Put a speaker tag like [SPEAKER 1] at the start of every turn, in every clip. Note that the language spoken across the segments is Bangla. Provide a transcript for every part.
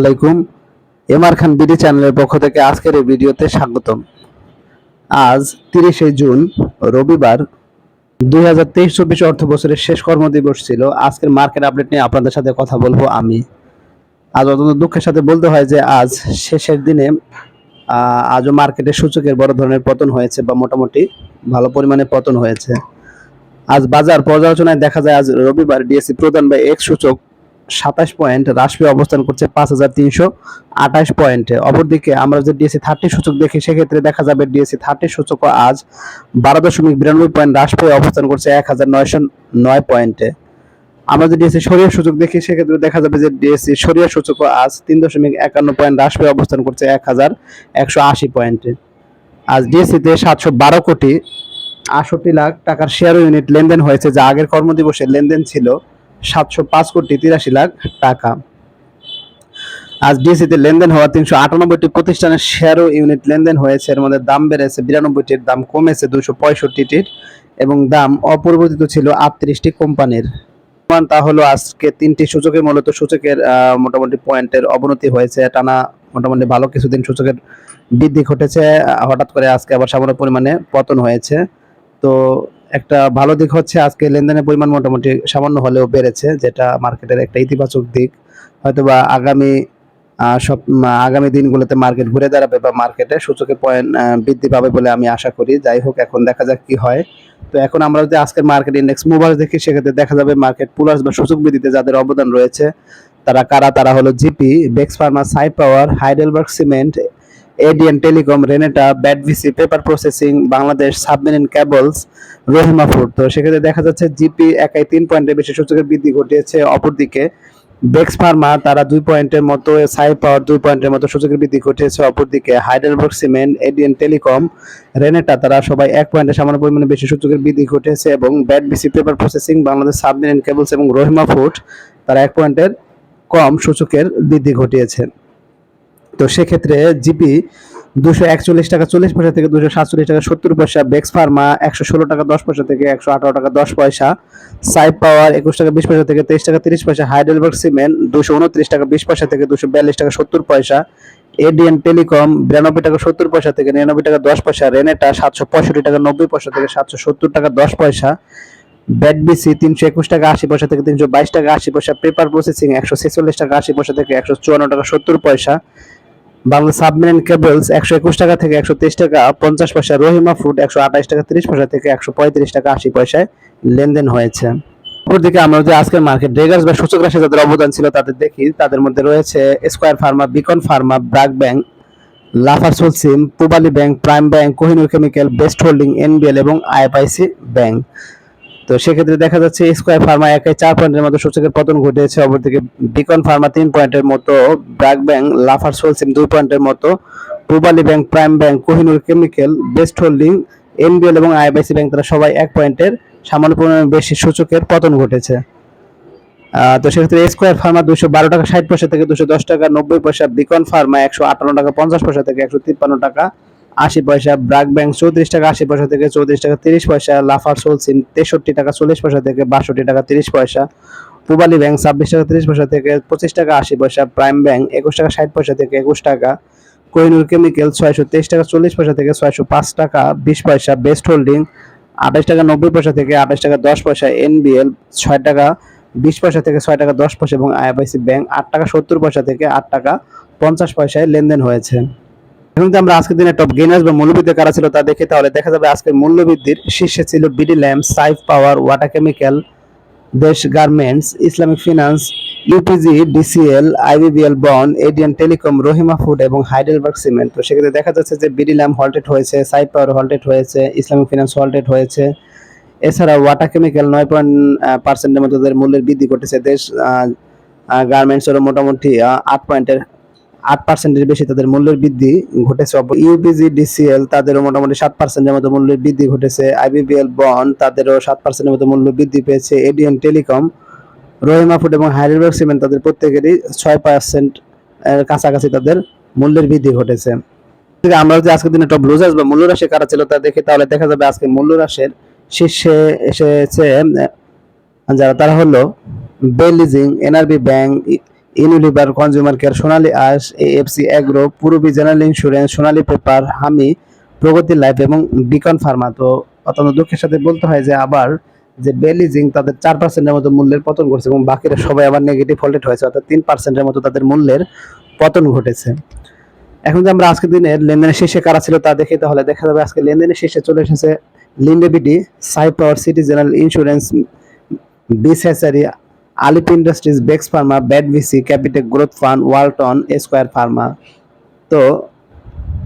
[SPEAKER 1] আলাইকুম। এমআর খান বিডি চ্যানেলের পক্ষ থেকে আজকের এই ভিডিওতে স্বাগতম। আজ তিরিশে জুন, রবিবার, দুই হাজার তেইশ চব্বিশ অর্থ বছরের শেষ কর্মদিবস ছিল। আজকের মার্কেট আপডেট নিয়ে আপনাদের সাথে কথা বলব আমি। আজ অত্যন্ত দুঃখের সাথে বলতে হয় যে, আজ শেষের দিনে আজও মার্কেটে সূচকের বড় ধরনের পতন হয়েছে বা মোটামুটি ভালো পরিমাণে পতন হয়েছে। আজ বাজার পর্যালোচনায় দেখা যায়, আজ রবিবার ডিএসসি প্রধান বা এক্স সূচক সাতাশ পয়েন্ট হ্রাস পেয়ে অবস্থান করছে পাঁচ হাজার তিনশো আঠাশ পয়েন্টে। অপরদিকে আমরা যে ডিএসসি থার্টি সূচক দেখি, সেক্ষেত্রে দেখা যাবে ডিএসসি থার্টি সূচক আজ বারো দশমিক বিরানব্বই পয়েন্ট হ্রাস পেয়ে অবস্থান করছে এক হাজার নয়শো নয় পয়েন্টে। আমরা যদি ডিএসসি সরিয়া সূচক দেখি, সেক্ষেত্রে দেখা যাবে যে ডিএসসি সরিয়া সূচক আজ তিন দশমিক একান্ন পয়েন্ট হ্রাস পেয়ে অবস্থান করছে এক হাজার একশো আশি পয়েন্টে। আজ ডিএসসিতে সাতশো বারো কোটি আটষট্টি লাখ টাকার শেয়ার ইউনিট লেনদেন হয়েছে, যা আগের কর্মদিবসে লেনদেন ছিল। সাতশো পাঁচ কোটি তিরাশি লাখ টাকা। আজ ডিএসিতে লেনদেন হওয়া তিনশো আটানব্বইটি প্রতিষ্ঠানের শেয়ার ইউনিট লেনদেন হয়েছে। এর মধ্যে দাম বেড়েছে বিরানব্বইটির, দাম কমেছে দুশো পঁয়ষট্টিটির এবং দাম অপরিবর্তিত ছিল আটত্রিশটি কোম্পানির। তা হলো আজকে তিনটি সূচকে মূলত সূচকের মোটামুটি পয়েন্টের অবনতি হয়েছে। টানা মোটামুটি ভালো কিছুদিন সূচকের বৃদ্ধি ঘটেছে। হঠাৎ করে আজকে আবার সামান্য পরিমাণে পতন হয়েছে। তো একটা ভালো দিক হচ্ছে আজকে লেনদেনের পরিমাণ মোটামুটি সামান্য হলেও বেড়েছে, যেটা মার্কেটের একটা ইতিবাচক দিক। হয়তোবা আগামী সব আগামী দিনগুলোতে মার্কেট ঘুরে দাঁড়াবে বা মার্কেটে সূচকের পয়েন্ট বৃদ্ধি পাবে বলে আমি আশা করি। যাই হোক, এখন দেখা যাক কি হয়। তো এখন আমরা যদি আজকের মার্কেট ইন্ডেক্স মুভার্স দেখি, সেক্ষেত্রে দেখা যাবে মার্কেট পুলার্স বা সূচক বৃদ্ধিতে যাদের অবদান রয়েছে, তারা কারা? তারা হলো জিপি বেক্স ফার্মা সাই power Heidelberg cement ADN telecom Renata BATBC paper processing Bangladesh submarine cables Rahima food তো সেক্ষেত্রে দেখা যাচ্ছে জিপি একাই তিন পয়েন্টের বেশি সূচকের বৃদ্ধি ঘটিয়েছে অপরদিকে। বেক্স ফার্মা তারা দুই পয়েন্টের মতো সাই পাওয়ার দুই পয়েন্টের মতো সূচকের বৃদ্ধি ঘটিয়েছে অপরদিকে। Heidelberg cement ADN telecom Renata তারা সবাই এক পয়েন্টে সামান্য পরিমাণে বেশি সূচকের বৃদ্ধি ঘটেছে এবং BATBC paper processing Bangladesh submarine cables এবং রহিমা ফুড তারা এক পয়েন্টের কম সূচকের বৃদ্ধি ঘটিয়েছে। তো সেক্ষেত্রে জিপি দুশো একচল্লিশ টাকা চল্লিশ পয়সা থেকে দুশো সাতচল্লিশ টাকা সত্তর পয়সা, বেক্স ফার্মা একশো ষোলো টাকা দশ পয়সা থেকে একশো আঠারো টাকা দশ পয়সা, সাইপ পাওয়ার একুশ টাকা বিশ পয়সা থেকে তেইশ টাকা তিরিশ পয়সা হাইডেলবার্গ সিমেন্ট দুশো উনত্রিশ টাকা বিশ পয়সা থেকে দুশো বিয়াল্লিশ টাকা সত্তর পয়সা, এডিএন টেলিকম বিরানব্বই টাকা সত্তর পয়সা থেকে নিরানব্বই টাকা দশ পয়সা, রেনেটা সাতশো পঁয়ষট্টি টাকা নব্বই পয়সা থেকে সাতশো সত্তর টাকা দশ পয়সা ব্যাটবিসি তিনশো একুশ টাকা আশি পয়সা থেকে তিনশো বাইশ টাকা আশি পয়সা, পেপার প্রসেসিং একশো ছেচল্লিশ টাকা আশি পয়সা থেকে একশো চুয়ান্ন টাকা সত্তর পয়সা বাংলা সাবমেরিন কেবলস একশো একুশ টাকা থেকে একশো তেইশ টাকা, পঞ্চাশ পয়সা রহিমা ফুড একশো আঠাশ টাকা, তিরিশ পয়সা থেকে একশো পঁয়ত্রিশ টাকা, আশি পয়সায় লেনদেন হয়েছে। অপরদিকে আমরা যে আজকের মার্কেট ড্রেগার্স বা সূচক রাশি যাদের অবদান ছিল তাদের দেখি, তাদের মধ্যে রয়েছে square pharma Beacon pharma BRAC bank Lafarge Holcim Pubali bank prime bank Kohinoor chemical best holding NBL এবং আইএফআইসি ব্যাংক তো সেক্ষেত্রে দেখা যাচ্ছে স্কয়ার ফার্মা একাই চার পয়েন্টের মতো সূচকের পতন ঘটেছে অপরদিকে বিকন ফার্মা তিন পয়েন্টের মতো ব্র্যাক ব্যাংক লাফার সোলসিম দুই পয়েন্টের মতো Pubali bank prime bank Kohinoor chemical best holding NBL এবং আইবিআইসি ব্যাংক তারা সবাই এক পয়েন্টের সামান্য পরিমাণে বেশি সূচকের পতন ঘটেছে। তো সেক্ষেত্রে স্কোয়ার ফার্মা দুশো বারো টাকা ষাট পয়সা থেকে দুশো দশ টাকা, নব্বই পয়সা বিকন ফার্মা একশো আটান্ন টাকা, পঞ্চাশ পয়সা থেকে একশো তিপ্পান্ন টাকা আশি পয়সা ব্রাক ব্যাংক চৌত্রিশ টাকা আশি পয়সা থেকে চৌত্রিশ টাকা তিরিশ পয়সা, লাফার সোলসিম তেষট্টি টাকা চল্লিশ পয়সা থেকে বাষট্টি টাকা তিরিশ পয়সা পূবালী ব্যাংক ছাব্বিশ টাকা তিরিশ পয়সা থেকে পঁচিশ টাকা আশি পয়সা, প্রাইম ব্যাংক একুশ টাকা ষাট পয়সা থেকে একুশ টাকা, কোহিনুর কেমিক্যাল ছয়শো তেইশ টাকা চল্লিশ পয়সা থেকে ছয়শো পাঁচ টাকা বিশ পয়সা, বেস্ট হোল্ডিং আঠাশ টাকা নব্বই পয়সা থেকে আঠাশ টাকা দশ পয়সা, এনবিএল ছয় টাকা বিশ পয়সা থেকে ছয় টাকা দশ পয়সা এবং আইএফআইসি ব্যাংক আট টাকা সত্তর পয়সা থেকে আট টাকা পঞ্চাশ পয়সায় লেনদেন হয়েছে। যদি আমরা আজকের দিনে টপ গেনার্স বা মূল্যবৃদ্ধি কারা ছিল তা দেখি তাহলে দেখা যাবে আজকের মূল্যবৃদ্ধির শীর্ষে ছিল BD lamp Saif power water chemical Desh garments Islamic finance UPG DCL IBBL bond ADN telecom Rahima food এবং হাইডেলবার্গ সিমেন্ট তো সেক্ষেত্রে দেখা যাচ্ছে যে বিডি ল্যাম্প হল্টেড হয়েছে সাইফ পাওয়ার হল্টেড হয়েছে ইসলামিক ফিনান্স হল্টেড হয়েছে। এছাড়া ওয়াটার কেমিক্যাল নয় পয়েন্ট পার্সেন্টের মতো তাদের মূল্যের বৃদ্ধি ঘটেছে। দেশ গার্মেন্টসেরও মোটামুটি আট পয়েন্টের আট পার্সেন্টের বেশি তাদের মূল্যের বৃদ্ধি ঘটেছে। ইউপিজি ডিসিএল তাদেরও মোটামুটি সাত পার্সেন্টের মতো মূল্যের বৃদ্ধি ঘটেছে। আইবিবিএল বন তাদেরও সাত পার্সেন্টের মতো মূল্য বৃদ্ধি পেয়েছে। এডিএন টেলিকম রহিমা ফুড এবং হাইডেলবার্গ সিমেন্ট তাদের প্রত্যেকেরই ছয় পার্সেন্ট এর কাছাকাছি তাদের মূল্যের বৃদ্ধি ঘটেছে। আমরা যদি আজকের দিনে টপ লুজার্স বা মূল্য রাশি কারা ছিল তা দেখি, তাহলে দেখা যাবে আজকে মূল্য রাশির শীর্ষে এসেছে, যারা তারা হলো বেলিজিং NRB bank Unilever consumer care Sonali আস AFC agro Purabi general insurance Sonali paper হামি, প্রগতি লাইফ এবং বিকন ফার্মা তো অত্যন্ত দুঃখের সাথে বলতে হয় যে আবার যে বেলিজিং তাদের চার পার্সেন্টের মতো মূল্যের পতন করছে এবং বাকিরা সবাই আবার নেগেটিভ ফল্টেড হয়েছে, অর্থাৎ তিন পার্সেন্টের মতো তাদের মূল্যের পতন ঘটেছে। এখন যে আমরা আজকের দিনের লেনদেনের শীর্ষে কারা ছিল তা দেখে, তাহলে দেখা যাবে আজকে লেনদেনের শীর্ষে চলে এসেছে লিন্ডেবিডি সাই পাওয়ার সিটি জেনারেল ইন্স্যুরেন্স বিসেসারি আলিপ industries Bex pharma BATBC Capitec growth fund Walton square pharma তো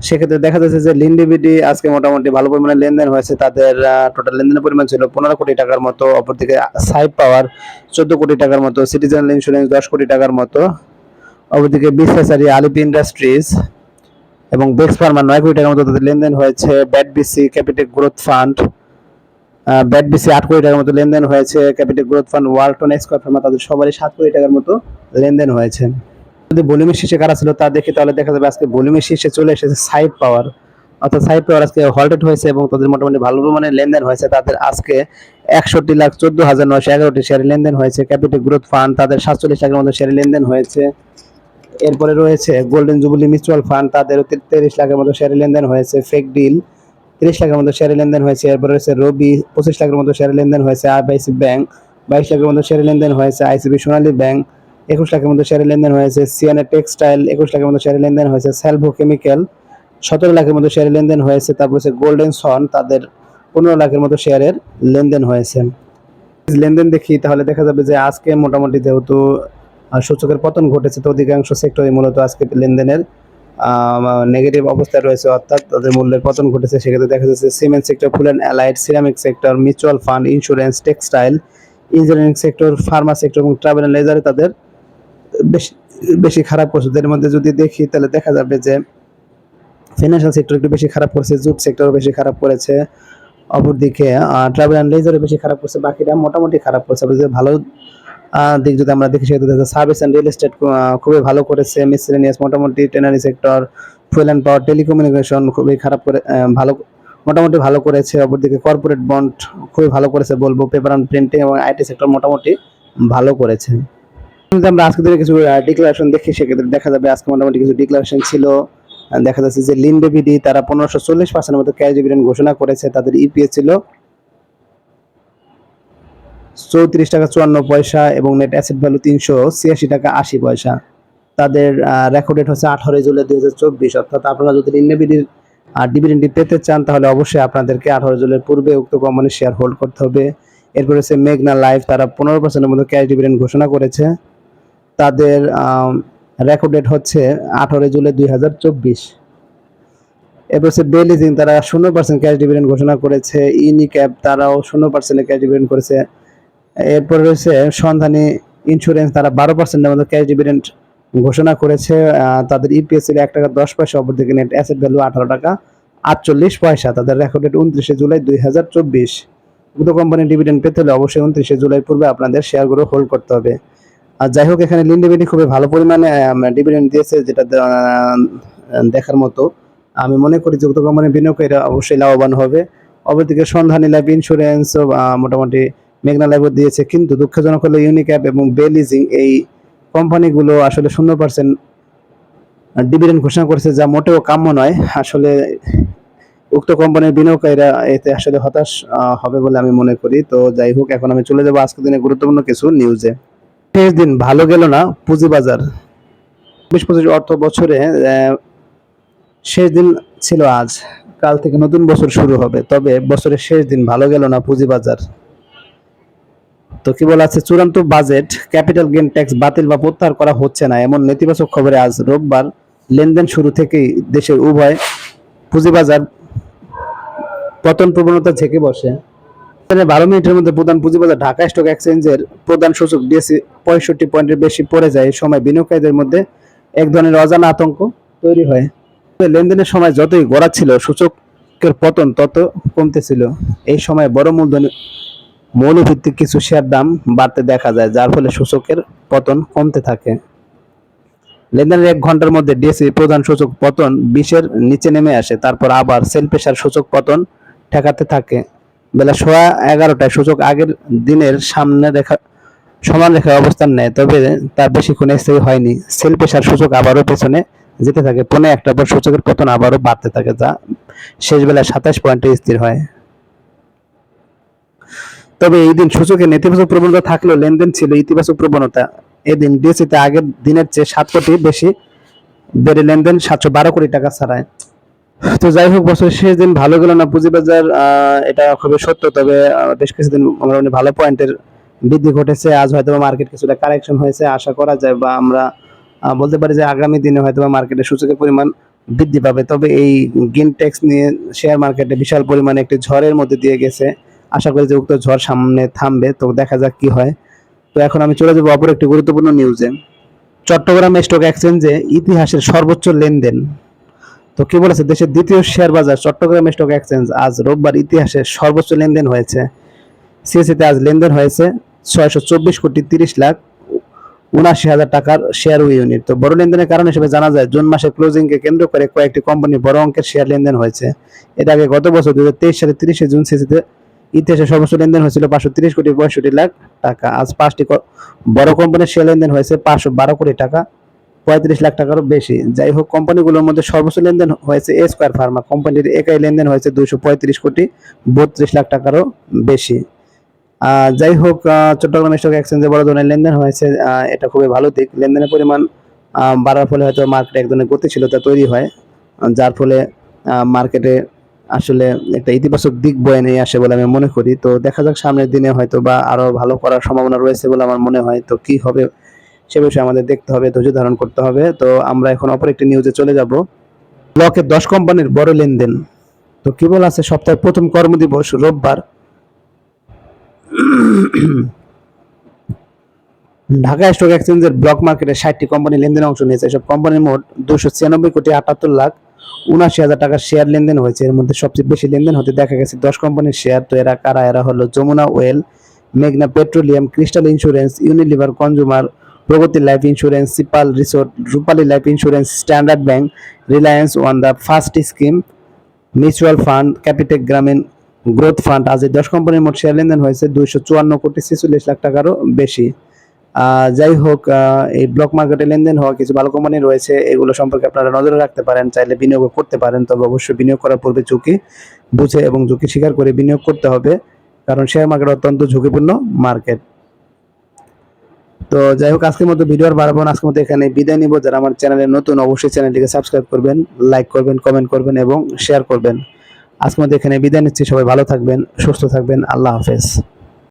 [SPEAKER 1] সেক্ষেত্রে দেখা যাচ্ছে যে লিন্ডিবিডি আজকে মোটামুটি ভালো পরিমাণে লেনদেন হয়েছে। তাদের টোটাল লেনদেনের পরিমাণ ছিল পনেরো কোটি টাকার মতো, অপরদিকে সাইপ পাওয়ার চোদ্দ কোটি টাকার মতো সিটিজেন ইন্স্যুরেন্স দশ কোটি টাকার মতো। অপরদিকে বিসেসারি আলিপ ইন্ডাস্ট্রিজ এবং বেক্স ফার্মা নয় কোটি টাকার মতো তাদের লেনদেন হয়েছে। BATBC Capitec growth fund BATBC আট কোটি টাকার মতো লেনদেন হয়েছে Capitec growth fund Walton square pharma তাদের সবারই সাত কোটি টাকার মতো লেনদেন হয়েছে। যদি ভলিউমের শীর্ষে কারা ছিল তা দেখি তাহলে দেখা যাবে আজকে ভলিউমের শীর্ষে চলে এসেছে সাইড পাওয়ার অর্থাৎ সাইড পাওয়ার আজকে হল্টেড হয়েছে এবং তাদের মোটামুটি ভালো পরিমাণে লেনদেন হয়েছে। তাদের আজকে একষট্টি লাখ চোদ্দ হাজার নয়শো এগারোটি শেয়ার লেনদেন হয়েছে। ক্যাপিটাল গ্রোথ ফান্ড তাদের সাতচল্লিশ লাখের মতো শেয়ার লেনদেন হয়েছে। এরপরে রয়েছে গোল্ডেন জুবলি মিউচুয়াল ফান্ড তাদের তিরিশ লাখের মতো শেয়ার লেনদেন হয়েছে। ফেক ডিল তিরিশ লাখের মতো শেয়ার লেনদেন হয়েছে, এরপরে রয়েছে রবি, পঁচিশ লাখের মতো শেয়ার লেনদেন হয়েছে আইসি ব্যাংক, বাইশ লাখের মতো শেয়ার লেনদেন হয়েছে, আইসিবি সোনালী ব্যাংক, একুশ লাখের মতো শেয়ার লেনদেন হয়েছে, সিএনএ টেক্সটাইল, একুশ লাখের মতো শেয়ার লেনদেন হয়েছে, সেলভো কেমিক্যাল, সতেরো লাখের মতো শেয়ার লেনদেন হয়েছে, তারপর হচ্ছে গোল্ডেন সন, তাদের পনেরো লাখের মতো শেয়ারের লেনদেন হয়েছে। লেনদেন দেখি, তাহলে দেখা যাবে যে আজকে মোটামুটি যেহেতু সূচকের পতন ঘটেছে, তো অধিকাংশ সেক্টরে মূলত আজকে লেনদেনের নেগেটিভ অবস্থায় রয়েছে, অর্থাৎ তাদের মূল্যের পতন ঘটেছে। সেক্ষেত্রে দেখা যাচ্ছে cement sector food and allied ceramic sector mutual fund insurance textile engineering sector pharma sector এবং ট্রাভেল অ্যান্ড লেজারে তাদের বেশি বেশি খারাপ করছে। এর মধ্যে যদি দেখি, তাহলে দেখা যাবে যে ফিনান্সিয়াল সেক্টর একটু বেশি খারাপ করেছে, জুট সেক্টর বেশি খারাপ করেছে অপরদিকে। ট্রাভেল অ্যান্ড লেজারে বেশি খারাপ করছে, বাকিরা মোটামুটি খারাপ করছে। ভালো দিক যদি আমরা দেখি, সেক্ষেত্রে সার্ভিস অ্যান্ড রিয়েল এস্টেট খুবই ভালো করেছে। মিসলেনিয়াস মোটামুটি tannery sector fuel and power telecommunication খুবই খারাপ করে ভালো, মোটামুটি ভালো করেছে। অপরদিকে কর্পোরেট বন্ড খুবই ভালো করেছে বলব। পেপার অ্যান্ড প্রিন্টিং এবং আইটি সেক্টর মোটামুটি ভালো করেছে। যদি আমরা আজকে কিছু ডিক্লারেশন দেখি, সেক্ষেত্রে দেখা যাবে আজকে মোটামুটি কিছু ডিক্লারেশন ছিল। দেখা যাচ্ছে যে লিন্ডেবিডি তারা পনেরোশো চল্লিশ পার্সেন্টের মতো ক্যাশ ডিভিডেন্ড ঘোষণা করেছে। তাদের ইপিএস ছিল চৌত্রিশ টাকা চুয়ান্ন পয়সা এবং নেট অ্যাসেট ভ্যালু তিনশো ছিয়াশি টাকা আশি পয়সা। তাদের রেকর্ড ডেট হচ্ছে আঠারোই জুলাই দুই হাজার চব্বিশ, অর্থাৎ আপনারা যদি লিন্ডেবিডির ডিভিডেন্ডটি পেতে চান, তাহলে অবশ্যই আপনাদেরকে আঠারো জুলাইয়ের পূর্বে উক্ত কোম্পানির শেয়ার হোল্ড করতে হবে। এরপর হচ্ছে মেঘনা লাইফ তারা পনেরো পার্সেন্টের মতো ক্যাশ ডিভিডেন্ড ঘোষণা করেছে। তাদের রেকর্ড ডেট হচ্ছে আঠারোই জুলাই দুই হাজার চব্বিশ। এরপর হচ্ছে বেলিজিং তারা শূন্য পার্সেন্ট ক্যাশ ডিভিডেন্ড ঘোষণা করেছে। ইনিক্যাপ তারাও শূন্য পার্সেন্টের ক্যাশ ডিভিডেন্ড করেছে। এরপর রয়েছে সন্ধানী ইন্স্যুরেন্স তারা বারো পার্সেন্টের মতো ক্যাশ ডিভিডেন্ট ঘোষণা করেছে। তাদের ইপিএস এক টাকা দশ পয়সা, অপরদিকে নেট অ্যাসেট ভ্যালু আঠারো টাকা, আটচল্লিশ পয়সা। তাদের রেকর্ড ডেট উনত্রিশে জুলাই দুই হাজার চব্বিশ। উক্ত কোম্পানির ডিভিডেন্ড পেতে হলে অবশ্যই উনত্রিশে জুলাই পূর্বে আপনাদের শেয়ারগুলো হোল্ড করতে হবে। আর যাই হোক, এখানে লিন্ডিবিডি খুবই ভালো পরিমাণে ডিভিডেন্ড দিয়েছে, যেটা দেখার মতো। আমি মনে করি যে উক্ত কোম্পানির বিনিয়োগকারীরা অবশ্যই লাভবান হবে। অপরদিকে সন্ধানী লাইফ ইন্স্যুরেন্স মোটামুটি মেঘনা লাইফও দিয়েছে, কিন্তু দুঃখজনক হলো ইউনিক্যাপ এবং বেলিজিং এই কোম্পানিগুলো আসলে শূন্য পার্সেন্ট ডিভিডেন্ড ঘোষণা করেছে, যা মোটেও কাম্য নয়। আসলে উক্ত কোম্পানির বিনিয়োগকারীরা এতে আসলে হতাশ হবে বলে আমি মনে করি। তো যাই হোক, এখন আমি চলে যাব আজকের দিনে গুরুত্বপূর্ণ কিছু নিউজে শেষ দিন ভালো গেল না পুঁজিবাজার? বিশ পঁচিশ অর্থ বছরে শেষ দিন ছিল আজ। কাল থেকে নতুন বছর শুরু হবে, তবে বছরের শেষ দিন ভালো গেল না পুঁজিবাজার? তো কি বলা আছে, চূড়ান্ত বাজেট ক্যাপিটাল গেইন ট্যাক্স বাতিল বা প্রত্যাহার করা হচ্ছে না, এমন নেতিবাচক খবরে আজ রোববার লেনদেন শুরু থেকেই দেশের উভয় পুঁজিবাজার পতন প্রবণতা ঝেঁকে বসে। বারো মিনিটের মধ্যে প্রধান পুঁজিবাজার ঢাকা স্টক এক্সচেঞ্জের প্রধান সূচক ডিএসসি পঁয়ষট্টি পয়েন্টের বেশি পড়ে যায় এই সময় বিনিয়োগকারীদের মধ্যে এক ধরনের অজানা আতঙ্ক তৈরি হয়। লেনদেনের সময় যতই গড়াচ্ছিল, সূচকের পতন তত কমতেছিল। এই সময় বড় মূলধনী মৌলভিত্তিক কিছু শেয়ার দাম বাড়তে দেখা যায়, যার ফলে সূচকের পতন কমতে থাকে। লেনদেনের এক ঘণ্টার মধ্যে ডিএসসি প্রধান সূচক পতন বিশের নিচে নেমে আসে, তারপর আবার সেল প্রেশার সূচক পতন ঠেকাতে থাকে। বেলা সোয়া এগারোটায় সূচক আগের দিনের সামনে রেখা, সমান রেখায় অবস্থান নেয়, তবে তা বেশিক্ষণ স্থায়ী হয়নি। সেল পেশার সূচক আবারও পেছনে যেতে থাকে পনেরো একটা পর সূচকের পতন আবারও বাড়তে থাকে, যা শেষ বেলায় সাতাশ পয়েন্টে স্থির হয়। তবে এই দিন সূচকে নেতিবাচক প্রবণতা থাকলেও লেনদেন ছিল ইতিবাচক প্রবণতা। এদিন ডিএসিতে আগের দিনের চেয়ে সাত কোটি বেশি বেড়ে লেনদেন সাতশো বারো কোটি টাকা ছাড়ায়। তো যাই হোক বছর শেষ দিন ভালো গেল না পুঁজিবাজার? এটা খুবই সত্য, তবে বেশ কিছুদিন আমরা অনেক ভালো পয়েন্টের বৃদ্ধি ঘটেছে। আজ হয়তো মার্কেট কিছুটা কারেকশন হয়েছে, আশা করা যায় বা আমরা বলতে পারি যে আগামী দিনে হয়তো মার্কেটে সূচকের পরিমাণ বৃদ্ধি পাবে। তবে এই গিন ট্যাক্স নিয়ে শেয়ার মার্কেটে বিশাল পরিমাণে একটি ঝড়ের মধ্যে দিয়ে গেছে। আশা করি যে উক্ত ঝড় সামনে থামবে, তো দেখা যাক কি হয়। তো এখন আমি চলে যাব অপর একটি গুরুত্বপূর্ণ নিউজে চট্টগ্রাম স্টক এক্সচেঞ্জে ইতিহাসের সর্বোচ্চ লেনদেন। তো কি বলেছে, দেশের দ্বিতীয় শেয়ার বাজার চট্টগ্রাম স্টক এক্সচেঞ্জ আজ রোববার ইতিহাসে সর্বোচ্চ লেনদেন হয়েছে। সিএসিতে আজ লেনদেন হয়েছে ছয়শো চব্বিশ কোটি তিরিশ লাখ উনাশি হাজার টাকার শেয়ার ইউনিট তো বড় লেনদেনের কারণ হিসেবে জানা যায়, জুন মাসের ক্লোজিংকে কেন্দ্র করে কয়েকটি কোম্পানি বড় অঙ্কের শেয়ার লেনদেন হয়েছে। এর আগে গত বছর দু হাজার তেইশ সালে তিরিশে জুন সিএসিতে ইতিহাসে সর্বোচ্চ লেনদেন হয়েছিল পাঁচশো তিরিশ কোটি পঁয়ষট্টি লাখ টাকা। আজ পাঁচটি বড় কোম্পানির শেয়ার লেনদেন হয়েছে পাঁচশো বারো কোটি টাকা, পঁয়ত্রিশ লাখ টাকারও বেশি। যাই হোক কোম্পানিগুলোর মধ্যে সর্বোচ্চ লেনদেন হয়েছে এ স্কোয়ার ফার্মা কোম্পানির একাই লেনদেন হয়েছে দুশো পঁয়ত্রিশ কোটি, বত্রিশ লাখ টাকারও বেশি। যাই হোক চট্টগ্রাম স্টক এক্সচেঞ্জে বড় ধরনের লেনদেন হয়েছে। এটা খুবই ভালো দিক। লেনদেনের পরিমাণ বাড়ার ফলে হয়তো মার্কেটে এক ধরনের গতিশীলতা তৈরি হয়। যার ফলে মার্কেটে আসলে একটা ইতিবাচক দিক বয়ে নিয়ে আসে বলে আমি মনে করি। তো দেখা যাক সামনের দিনে হয়তো বা আরও ভালো করার সম্ভাবনা রয়েছে বলে আমার মনে হয়। তো কি হবে সে বিষয়ে আমাদের দেখতে হবে, ধৈর্য ধারণ করতে হবে। তো আমরা এখন অপর একটি নিউজে চলে যাব। ব্লকের দশ কোম্পানির বড় লেনদেন। তো কি বলা আছে? সপ্তাহের প্রথম কর্মদিবস রোববার। ঢাকা স্টক এক্সচেঞ্জের ব্লক মার্কেটে ষাটটি কোম্পানি লেনদেনে অংশ নিয়েছে। এসব কোম্পানির মোট দুশো ছিয়ানব্বই কোটি আটাত্তর লাখ উনাশি হাজার টাকার শেয়ার লেনদেন হয়েছে। এর মধ্যে সবচেয়ে বেশি লেনদেন হতে দেখা গেছে দশ কোম্পানির শেয়ার তো এরা কারা? এরা হলো যমুনা ওয়েল মেঘনা petroleum crystal insurance Unilever consumer Pragati life insurance sea pearl resort Rupali life insurance standard bank Reliance one the first scheme mutual fund Capitec Grameen growth fund আজ এই দশ কোম্পানির মোট শেয়ার লেনদেন হয়েছে দুইশো চুয়ান্ন কোটি ছেচল্লিশ লাখ টাকারও বেশি। যাই হোক এই ব্লক মার্কেটে লেনদেন হওয়া কিছু ভালো কোম্পানি রয়েছে, এগুলো সম্পর্কে আপনারা নজরে রাখতে পারেন, চাইলে বিনিয়োগ করতে পারেন, তবে অবশ্যই বিনিয়োগ করার পূর্বে ঝুঁকি বুঝে এবং ঝুঁকি স্বীকার করে বিনিয়োগ করতে হবে, কারণ শেয়ার মার্কেট অত্যন্ত ঝুঁকিপূর্ণ মার্কেট তো যাই হোক, আজকের মতো ভিডিও আর বাড়াবো আজকের মতো এখানে বিদায় নিব। যারা আমার চ্যানেলে নতুন, অবশ্যই চ্যানেলটিকে সাবস্ক্রাইব করবেন লাইক করবেন কমেন্ট করবেন এবং শেয়ার করবেন। আজকের মতো এখানে বিদায় নিচ্ছি, সবাই ভালো থাকবেন, সুস্থ থাকবেন, আল্লাহ হাফেজ।